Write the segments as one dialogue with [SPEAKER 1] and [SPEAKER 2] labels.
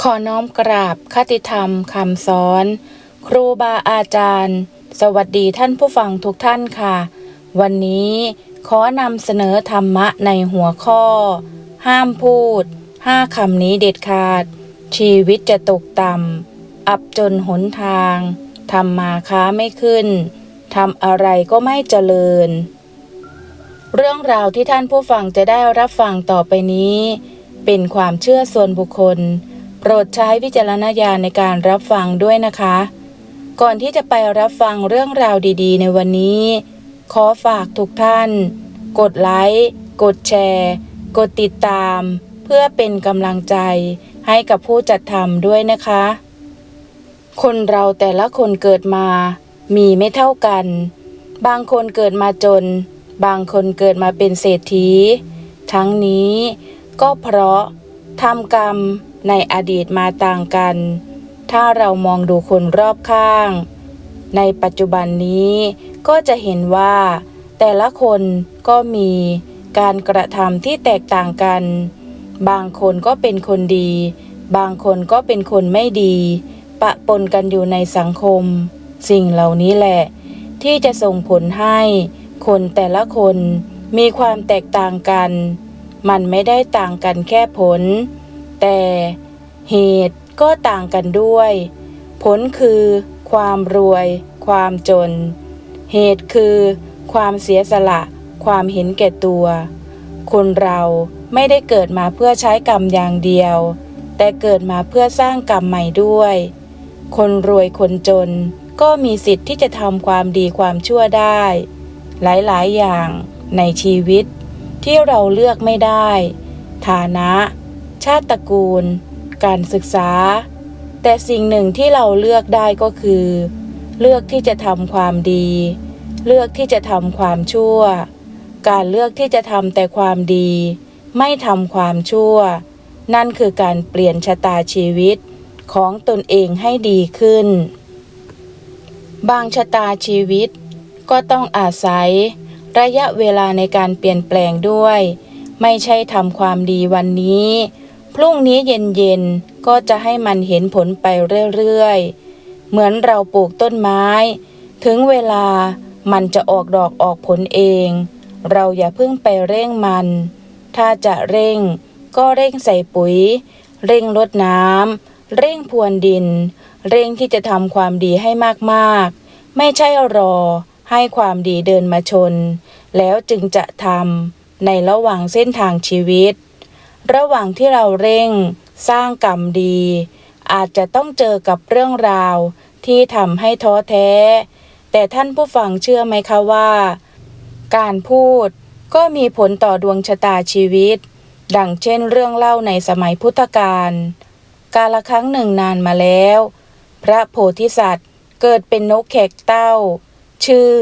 [SPEAKER 1] ขอน้อมกราบคติธรรมคำสอน ครูบาอาจารย์ สวัสดีท่านผู้ฟังทุกท่านค่ะ วันนี้ขอนำเสนอธรรมะในหัวข้อ ห้ามพูดห้าคำนี้เด็ดขาด ชีวิตจะตกต่ำอับจนหนทางทำมาค้าไม่ขึ้นทำอะไรก็ไม่เจริญ เรื่องราวที่ท่านผู้ฟังจะได้รับฟังต่อไปนี้ เป็นความเชื่อส่วนบุคคล โปรดใช้วิจารณญาณในการรับฟังด้วยนะคะ ก่อนที่จะไปรับฟังเรื่องราวดีๆ ในวันนี้ ขอฝากทุกท่าน กดไลค์กดแชร์ กดติดตาม เพื่อเป็นกำลังใจให้กับผู้จัดทำด้วยนะคะ คนเราแต่ละคนเกิดมา มีไม่เท่ากัน บางคนเกิดมาจน บางคนเกิดมาเป็นเศรษฐี ทั้งนี้ก็เพราะทำกรรม ในอดีตมาต่างกัน ถ้าเรามองดูคนรอบข้าง ในปัจจุบันนี้ก็จะเห็นว่า แต่ละคนก็มีการกระทำที่แตกต่างกัน บางคนก็เป็นคนดี บางคนก็เป็นคนไม่ดี ปะปนกันอยู่ในสังคม สิ่งเหล่านี้แหละ ที่จะส่งผลให้ คนแต่ละคนมีความแตกต่างกัน มันไม่ได้ต่างกันแค่ผล แต่เหตุก็ต่างกันด้วย ผลคือความรวย ความจน เหตุคือความเสียสละ ความเห็นแก่ตัว คนเราไม่ได้เกิดมาเพื่อใช้กรรมอย่างเดียว แต่เกิดมาเพื่อสร้างกรรมใหม่ด้วย คนรวยคนจนก็มีสิทธิ์ที่จะทำความดีความชั่วได้ หลายๆ อย่างในชีวิตที่เราเลือกไม่ได้ ฐานะ ชาติตระกูล การศึกษา แต่สิ่งหนึ่งที่เราเลือกได้ก็คือ เลือกที่จะทำความดี เลือกที่จะทำความชั่ว การเลือกที่จะทำแต่ความดี ไม่ทำความชั่ว นั่นคือการเปลี่ยนชะตาชีวิตของตนเองให้ดีขึ้น บางชะตาชีวิตก็ต้องอาศัยระยะเวลาในการเปลี่ยนแปลงด้วย ไม่ใช่ทำความดีวันนี้ พรุ่งนี้เย็นๆ ก็จะให้มันเห็นผลไปเรื่อยๆ เหมือนเราปลูกต้นไม้ ถึงเวลามันจะออกดอกออกผลเอง เราอย่าเพิ่งไปเร่งมัน ถ้าจะเร่ง ก็เร่งใส่ปุ๋ย เร่งรดน้ำ เร่งพรวนดิน เร่งที่จะทำความดีให้มากๆ ไม่ใช่รอให้ความดีเดินมาชน แล้วจึงจะทำในระหว่างเส้นทางชีวิต ระหว่างที่เราเร่ง สร้างกรรมดี อาจจะต้องเจอกับเรื่องราวที่ทำให้ท้อแท้ แต่ท่านผู้ฟังเชื่อไหมคะว่า การพูดก็มีผลต่อดวงชะตาชีวิต ดังเช่นเรื่องเล่าในสมัยพุทธกาลกาลครั้งหนึ่งนานมาแล้ว พระโพธิสัตว์เกิดเป็นนกแขกเต้า ชื่อ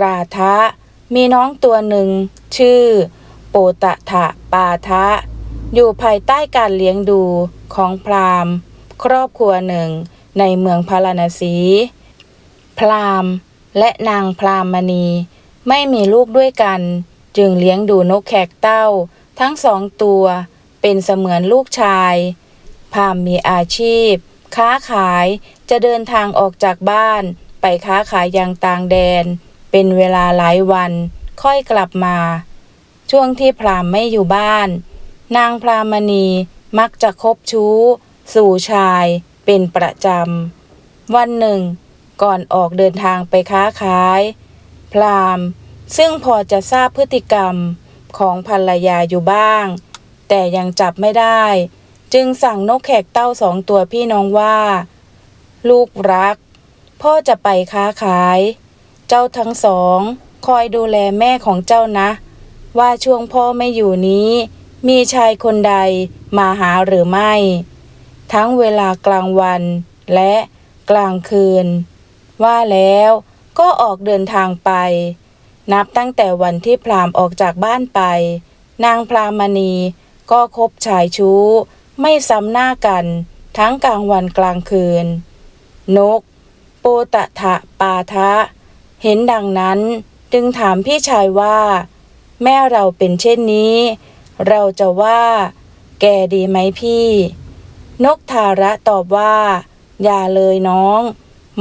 [SPEAKER 1] ราทะ มีน้องตัวหนึ่ง ชื่อ โปตะทะปาทะ อยู่ภายใต้การเลี้ยงดูของพราหมณ์ ครอบครัวหนึ่งในเมืองพาราณสี พราหมณ์และนางพราหมณี ไม่มีลูกด้วยกัน จึงเลี้ยงดูนกแขกเต้า ทั้งสองตัวเป็นเสมือนลูกชาย พราหมณ์มีอาชีพ ค้าขายจะเดินทางออกจากบ้าน ไปค้าขายยังต่างแดน เป็นเวลาหลายวัน ค่อยกลับมา ช่วงที่พราหมณ์ไม่อยู่บ้าน นางพรามณีมักจะคบชู้ สู่ชายเป็นประจำ วันหนึ่ง ก่อนออกเดินทางไปค้าขาย พรามซึ่งพอจะทราบพฤติกรรมของภรรยาอยู่บ้าง แต่ยังจับไม่ได้ จึงสั่งนกแขกเต้าสองตัวพี่น้องว่า ลูกรัก พ่อจะไปค้าขาย เจ้าทั้งสอง คอยดูแลแม่ของเจ้านะ ว่าช่วงพ่อไม่อยู่นี้ มีชายคนใดมาหาหรือไม่ ทั้งเวลากลางวันและกลางคืน ว่าแล้วก็ออกเดินทางไป นับตั้งแต่วันที่พรามออกจากบ้านไป นางพรามณีก็คบชายชู้ ไม่ซ้ำหน้ากันทั้งกลางวันกลางคืน นก โปตะทะปาทะ เห็นดังนั้นจึงถามพี่ชายว่า แม่เราเป็นเช่นนี้ เราจะว่า แกดีไหมพี่ นกทาระตอบว่า อย่าเลยน้อง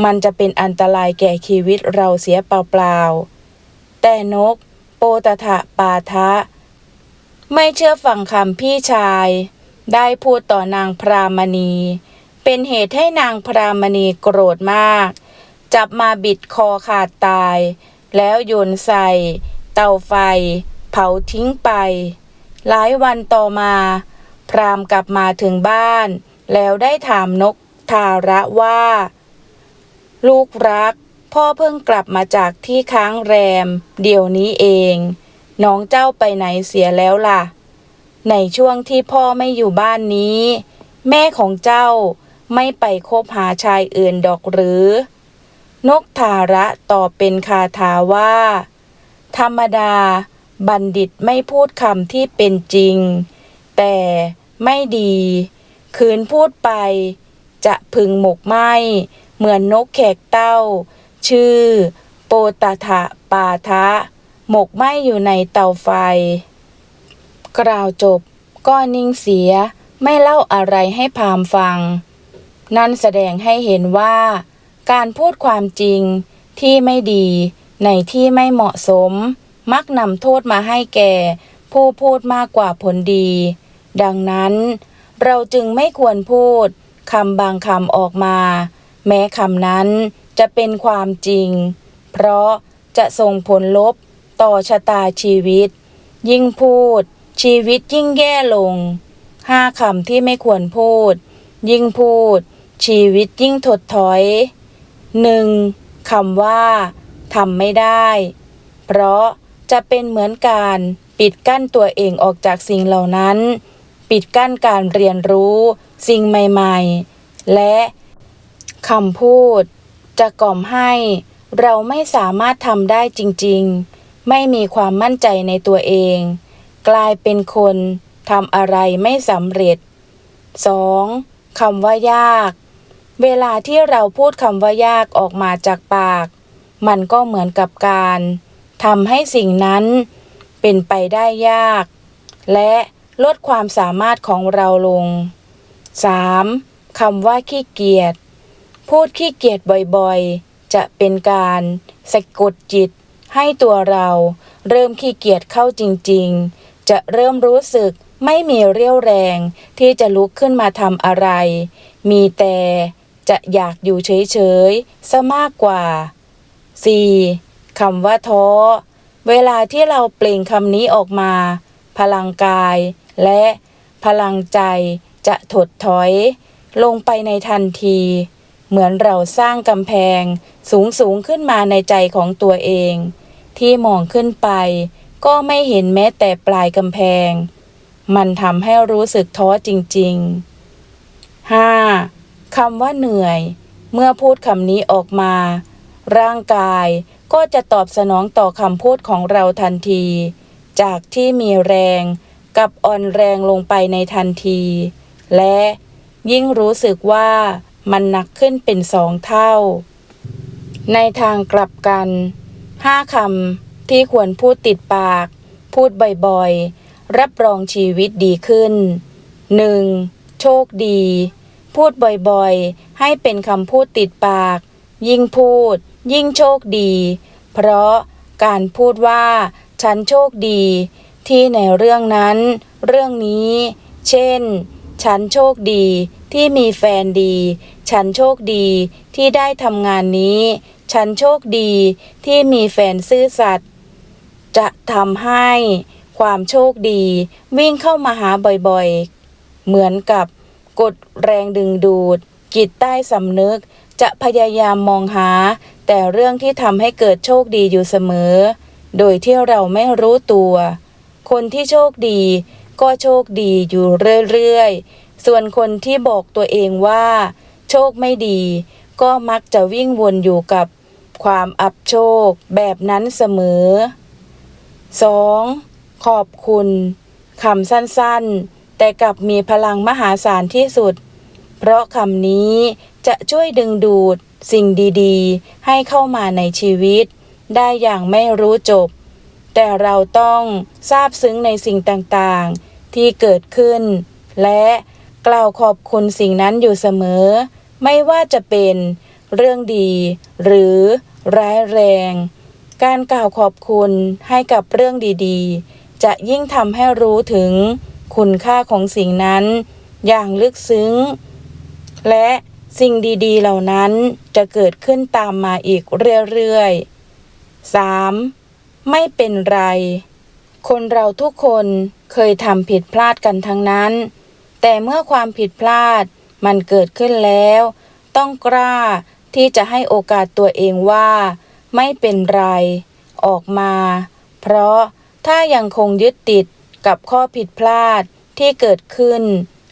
[SPEAKER 1] มันจะเป็นอันตรายแก่ชีวิตเราเสียเปล่าๆ แต่นก โปตทะปาทะ ไม่เชื่อฟังคำพี่ชาย ได้พูดต่อนางพรามณี เป็นเหตุให้นางพรามณีโกรธมาก จับมาบิดคอขาดตาย แล้วโยนใส่ เตาไฟ เผาทิ้งไป หลายวันต่อมา พรามกลับมาถึงบ้าน แล้วได้ถามนกทาระว่า ลูกรัก พ่อเพิ่งกลับมาจากที่ค้างแรม เดี๋ยวนี้เอง น้องเจ้าไปไหนเสียแล้วล่ะ ในช่วงที่พ่อไม่อยู่บ้านนี้ แม่ของเจ้าไม่ไปคบหาชายอื่นดอกหรือ นกทาระตอบเป็นคาถาว่า ธรรมดา บัณฑิตไม่พูดคำที่เป็นจริง แต่ไม่ดี คืนพูดไป จะพึงหมกไหมเหมือนนกแขกเต้า ชื่อ โปตทะปาทะ หมกไหมอยู่ในเตาไฟ กล่าวจบก็นิ่งเสียไม่เล่าอะไรให้พามฟัง นั่นแสดงให้เห็นว่า การพูดความจริงที่ไม่ดีในที่ไม่เหมาะสม มักนำโทษมาให้แก่ ผู้พูดมากกว่าผลดี ดังนั้น เราจึงไม่ควรพูดคำบางคำออกมา แม้คำนั้นจะเป็นความจริง เพราะจะส่งผลลบต่อชะตาชีวิต ยิ่งพูด ชีวิตยิ่งแย่ลงห้าคำที่ไม่ควรพูด ยิ่งพูด ชีวิตยิ่งถดถอยหนึ่งคำว่าทำไม่ได้ เพราะ จะเป็นเหมือนการปิดกั้นตัวเองออกจากสิ่งเหล่านั้น ปิดกั้นการเรียนรู้สิ่งใหม่ๆ และคำพูด จะกล่อมให้เราไม่สามารถทำได้จริงๆ ไม่มีความมั่นใจในตัวเอง กลายเป็นคนทำอะไรไม่สำเร็จ 2. คำว่ายาก เวลาที่เราพูดคำว่ายากออกมาจากปาก มันก็เหมือนกับการ ทำให้สิ่งนั้นเป็นไปได้ยาก และลดความสามารถของเราลง 3. คำว่าขี้เกียจ พูดขี้เกียจบ่อยๆ จะเป็นการสะกดจิตให้ตัวเราเริ่มขี้เกียจเข้าจริงๆ จะเริ่มรู้สึกไม่มีเรี่ยวแรงที่จะลุกขึ้นมาทำอะไร มีแต่จะอยากอยู่เฉยๆซะมากกว่า 4. คำว่าท้อ เวลาที่เราเปล่งคำนี้ออกมา พลังกายและพลังใจจะถดถอย ลงไปในทันที เหมือนเราสร้างกำแพงสูงสูงขึ้นมาในใจของตัวเอง ที่มองขึ้นไป ก็ไม่เห็นแม้แต่ปลายกำแพง มันทำให้รู้สึกท้อจริง ๆ 5. คำว่าเหนื่อย เมื่อพูดคำนี้ออกมา ร่างกาย ก็จะตอบสนองต่อคำพูดของเราทันที จากที่มีแรงกับอ่อนแรงลงไปในทันที และยิ่งรู้สึกว่ามันหนักขึ้นเป็นสองเท่า ในทางกลับกันห้าคำที่ควรพูดติดปาก พูดบ่อยๆ รับรองชีวิตดีขึ้น 1. โชคดี พูดบ่อยๆ ให้เป็นคำพูดติดปาก ยิ่งพูด ยิ่งโชคดี เพราะการพูดว่า ฉันโชคดี ที่ในเรื่องนั้น เรื่องนี้ เช่น ฉันโชคดีที่มีแฟนดี ฉันโชคดีที่ได้ทำงานนี้ ฉันโชคดีที่มีแฟนซื่อสัตย์จะทำให้ความโชคดี วิ่งเข้ามาหาบ่อยๆ เหมือนกับกดแรงดึงดูด จิตใต้สำนึกจะพยายามมองหา แต่เรื่องที่ทำให้เกิดโชคดีอยู่เสมอ โดยที่เราไม่รู้ตัว คนที่โชคดีก็โชคดีอยู่เรื่อยๆ ส่วนคนที่บอกตัวเองว่า โชคไม่ดี ก็มักจะวิ่งวนอยู่กับความอับโชคแบบนั้นเสมอ 2. ขอบคุณคำสั้นๆ แต่กลับมีพลังมหาศาลที่สุด เพราะคำนี้จะช่วยดึงดูด สิ่งดีๆ ให้เข้ามาในชีวิต ได้อย่างไม่รู้จบ แต่เราต้องทราบซึ้งในสิ่งต่างๆ ที่เกิดขึ้น และกล่าวขอบคุณสิ่งนั้นอยู่เสมอ ไม่ว่าจะเป็นเรื่องดี หรือร้ายแรง การกล่าวขอบคุณให้กับเรื่องดีๆ จะยิ่งทำให้รู้ถึงคุณค่าของสิ่งนั้น อย่างลึกซึ้ง และ สิ่งดีๆ เหล่านั้นจะเกิดขึ้นตามมาอีกเรื่อยๆ 3. ไม่เป็นไร คนเราทุกคนเคยทำผิดพลาดกันทั้งนั้น แต่เมื่อความผิดพลาดมันเกิดขึ้นแล้ว ต้องกล้าที่จะให้โอกาสตัวเองว่า ไม่เป็นไร ออกมา เพราะถ้ายังคงยึดติดกับข้อผิดพลาดที่เกิดขึ้น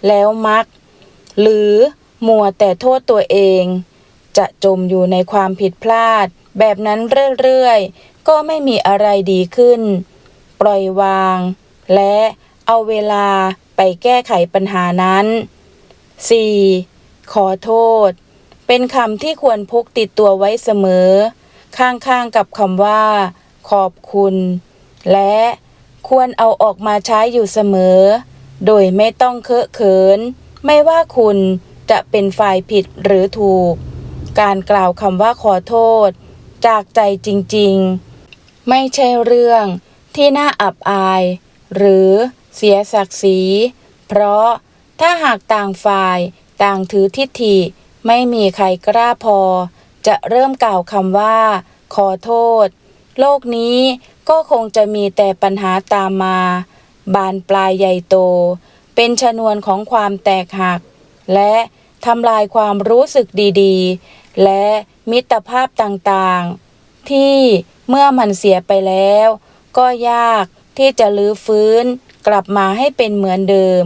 [SPEAKER 1] แล้วมัก หรือ มัวแต่โทษตัวเอง จะจมอยู่ในความผิดพลาด แบบนั้นเรื่อยๆ ก็ไม่มีอะไรดีขึ้น ปล่อยวาง และเอาเวลาไปแก้ไขปัญหานั้น 4. ขอโทษ เป็นคำที่ควรพกติดตัวไว้เสมอ ข้างๆกับคำว่า ขอบคุณ และควรเอาออกมาใช้อยู่เสมอ โดยไม่ต้องเคอะเขิน ไม่ว่าคุณ จะเป็นฝ่ายผิดหรือถูก การกล่าวคำว่าขอโทษ จากใจจริงๆ ไม่ใช่เรื่องที่น่าอับอาย หรือเสียศักดิ์ศรี เพราะถ้าหากต่างฝ่ายต่างถือทิฏฐิไม่มีใครกล้าพอ จะเริ่มกล่าวคำว่า ขอโทษ โลกนี้ก็คงจะมีแต่ปัญหาตามมา บานปลายใหญ่โต เป็นชนวนของความแตกหัก และ ทำลายความรู้สึกดีๆ และมิตรภาพต่างๆ ที่เมื่อมันเสียไปแล้ว ก็ยากที่จะลื้อฟื้นกลับมาให้เป็นเหมือนเดิม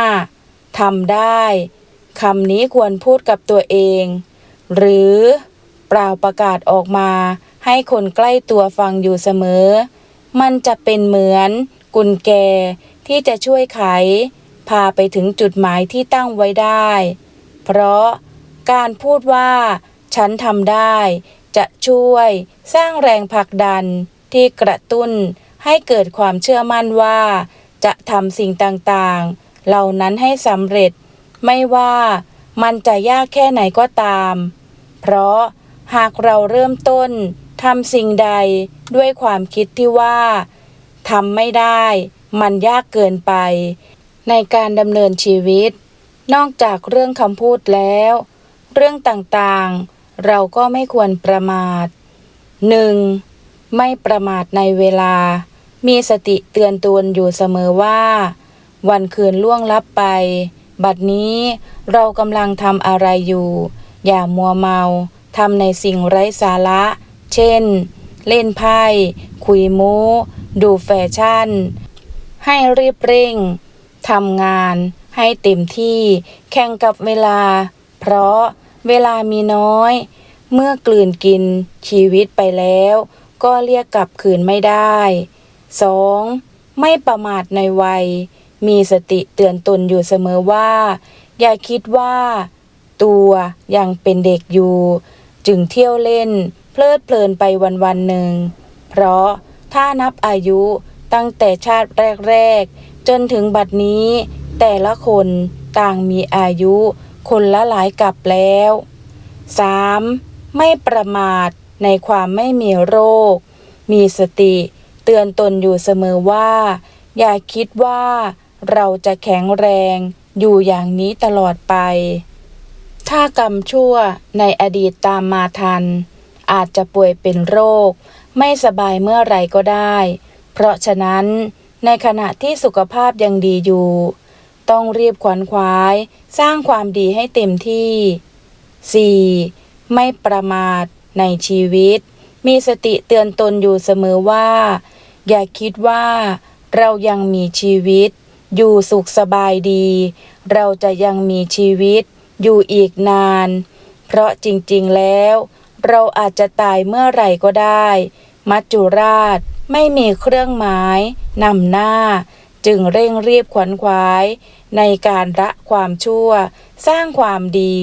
[SPEAKER 1] 5. ทำได้คำนี้ควรพูดกับตัวเอง หรือเปล่าประกาศออกมาให้คนใกล้ตัวฟังอยู่เสมอ มันจะเป็นเหมือนกุญแจที่จะช่วยไขาไปถึงจุดหมายที่ตั้งไว้ได้ เพราะการพูดว่า ฉันทำได้ จะช่วย สร้างแรงผลักดันที่กระตุ้นให้เกิดความเชื่อมั่นว่า จะทำสิ่งต่างๆ เหล่านั้นให้สำเร็จ ไม่ว่ามันจะยากแค่ไหนก็ตาม เพราะหากเราเริ่มต้นทำสิ่งใดด้วยความคิดที่ว่าทำไม่ได้ มันยากเกินไป ในการดำเนินชีวิต นอกจากเรื่องคำพูดแล้ว เรื่องต่างๆ เราก็ไม่ควรประมาท 1. ไม่ประมาทในเวลา มีสติเตือนตนอยู่เสมอว่า วันคืนล่วงลับไป บัดนี้เรากำลังทำอะไรอยู่ อย่ามัวเมาทำในสิ่งไร้สาระ เช่น เล่นไพ่ คุยโม้ ดูแฟชั่น ให้รีบเร่ง ทำงานให้เต็มที่แข่งกับเวลา เพราะเวลามีน้อย เมื่อกลืนกินชีวิตไปแล้ว ก็เรียกกลับคืนไม่ได้ 2. ไม่ประมาทในวัย มีสติเตือนตนอยู่เสมอว่า อย่าคิดว่า ตัวยังเป็นเด็กอยู่ จึงเที่ยวเล่น เพลิดเพลินไปวันวันหนึ่ง เพราะถ้านับอายุตั้งแต่ชาติแรกๆ จนถึงบัดนี้ แต่ละคนต่างมีอายุคนละหลายกับแล้ว 3. ไม่ประมาทในความไม่มีโรค มีสติ เตือนตนอยู่เสมอว่า อย่าคิดว่าเราจะแข็งแรงอยู่อย่างนี้ตลอดไป ถ้ากรรมชั่วในอดีตตามมาทัน อาจจะป่วยเป็นโรค ไม่สบายเมื่อไรก็ได้ เพราะฉะนั้น ในขณะที่สุขภาพยังดีอยู่ ต้องรีบขวนขวาย สร้างความดีให้เต็มที่ 4. ไม่ประมาทในชีวิต มีสติเตือนตนอยู่เสมอว่า อย่าคิดว่าเรายังมีชีวิต อยู่สุขสบายดี เราจะยังมีชีวิต อยู่อีกนาน เพราะจริงๆแล้ว เราอาจจะตายเมื่อไหร่ก็ได้ มัจจุราช ไม่มีเครื่องหมายนำหน้า จึงเร่งรีบขวนขวาย ในการละความชั่ว สร้างความดี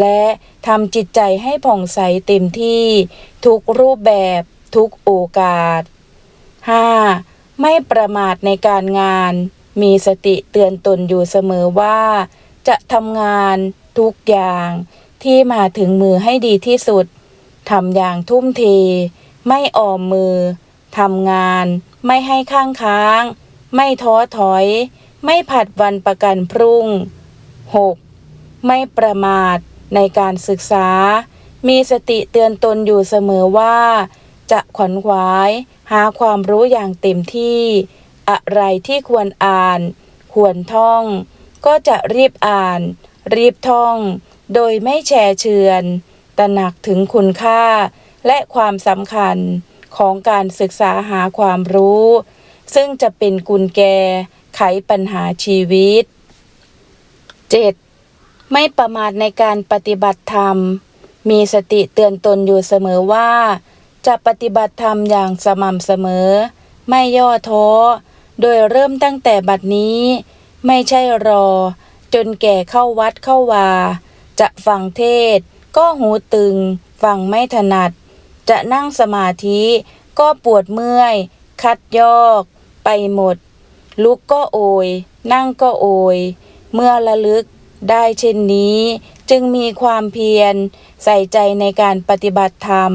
[SPEAKER 1] และทำจิตใจให้ผ่องใสเต็มที่ ทุกรูปแบบทุกโอกาส 5. ไม่ประมาทในการงาน มีสติเตือนตนอยู่เสมอว่า จะทำงานทุกอย่างที่มาถึงมือให้ดีที่สุดทำอย่างทุ่มเท ไม่ออมมือ ทำงานไม่ให้ข้างค้าง ไม่ท้อถอย ไม่ผัดวันประกันพรุ่ง 6. ไม่ประมาทในการศึกษา มีสติเตือนตนอยู่เสมอว่า จะขวนขวาย หาความรู้อย่างเต็มที่ อะไรที่ควรอ่าน ควรท่อง ก็จะรีบอ่าน รีบท่อง โดยไม่แช่เชือน ตระหนักถึงคุณค่าและความสำคัญ ของการศึกษาหาความรู้ ซึ่งจะเป็นกุญแจไขปัญหาชีวิต 7. ไม่ประมาทในการปฏิบัติธรรม มีสติเตือนตนอยู่เสมอว่า จะปฏิบัติธรรมอย่างสม่ำเสมอ ไม่ย่อท้อ โดยเริ่มตั้งแต่บัดนี้ ไม่ใช่รอ จนแก่เข้าวัดเข้าวา จะฟังเทศ ก็หูตึง ฟังไม่ถนัด จะนั่งสมาธิก็ปวดเมื่อย คัดยอกไปหมด ลุกก็โอย นั่งก็โอย เมื่อระลึกได้เช่นนี้ จึงมีความเพียร ใส่ใจในการปฏิบัติธรรม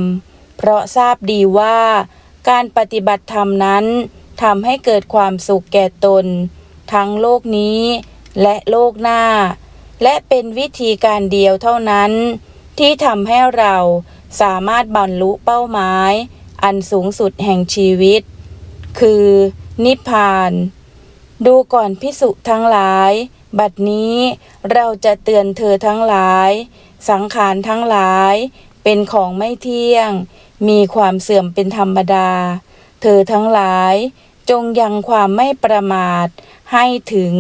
[SPEAKER 1] เพราะทราบดีว่า การปฏิบัติธรรมนั้นทำให้เกิดความสุขแก่ตน ทั้งโลกนี้และโลกหน้า และเป็นวิธีการเดียวเท่านั้น ที่ทำให้เราสามารถบรรลุเป้าหมาย อันสูงสุดแห่งชีวิต คือนิพพาน ดูก่อนพิสุทั้งหลาย บัดนี้เราจะเตือนเธอทั้งหลาย สังขารทั้งหลาย เป็นของไม่เที่ยง มีความเสื่อมเป็นธรรมดา เธอทั้งหลาย จงยังความไม่ประมาท ให้ถึง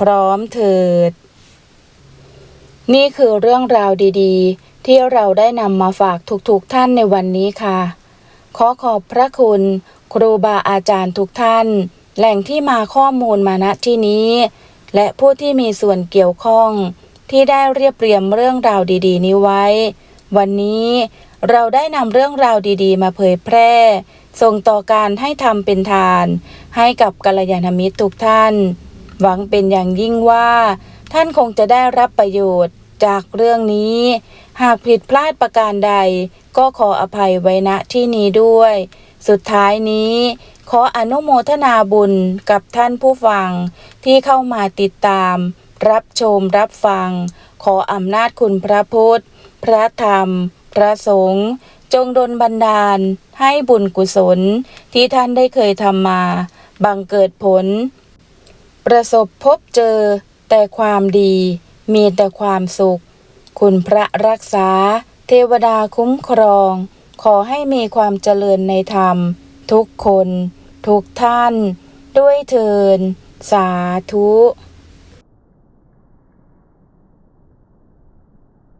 [SPEAKER 1] พร้อมเถิด นี่คือเรื่องราวดี ๆ ที่เราได้นำมาฝากทุกๆท่านในวันนี้ค่ะ ขอขอบพระคุณ ครูบาอาจารย์ทุกท่าน แหล่งที่มาข้อมูลมาณที่นี้ และผู้ที่มีส่วนเกี่ยวข้อง ที่ได้เรียบเรียงเรื่องราวดี ๆ นี้ไว้ วันนี้เราได้นำเรื่องราวดีๆ มาเผยแพร่ ส่งต่อการให้ทำเป็นทาน ให้กับกัลยาณมิตรทุกท่าน หวังเป็นอย่างยิ่งว่า ท่านคงจะได้รับประโยชน์จากเรื่องนี้ หากผิดพลาดประการใด ก็ขออภัยไว้ณที่นี้ด้วย สุดท้ายนี้ ขออนุโมทนาบุญกับท่านผู้ฟัง ที่เข้ามาติดตาม รับชมรับฟัง ขออำนาจคุณพระพุทธ พระธรรม พระสงฆ์จงดลบันดาล ให้บุญกุศลที่ท่านได้เคยทำมา บังเกิดผล ประสบพบเจอแต่ความดี มีแต่ความสุข คุณพระรักษา เทวดาคุ้มครอง ขอให้มีความเจริญในธรรม ทุกคน ทุกท่าน ด้วยเทิน สาธุ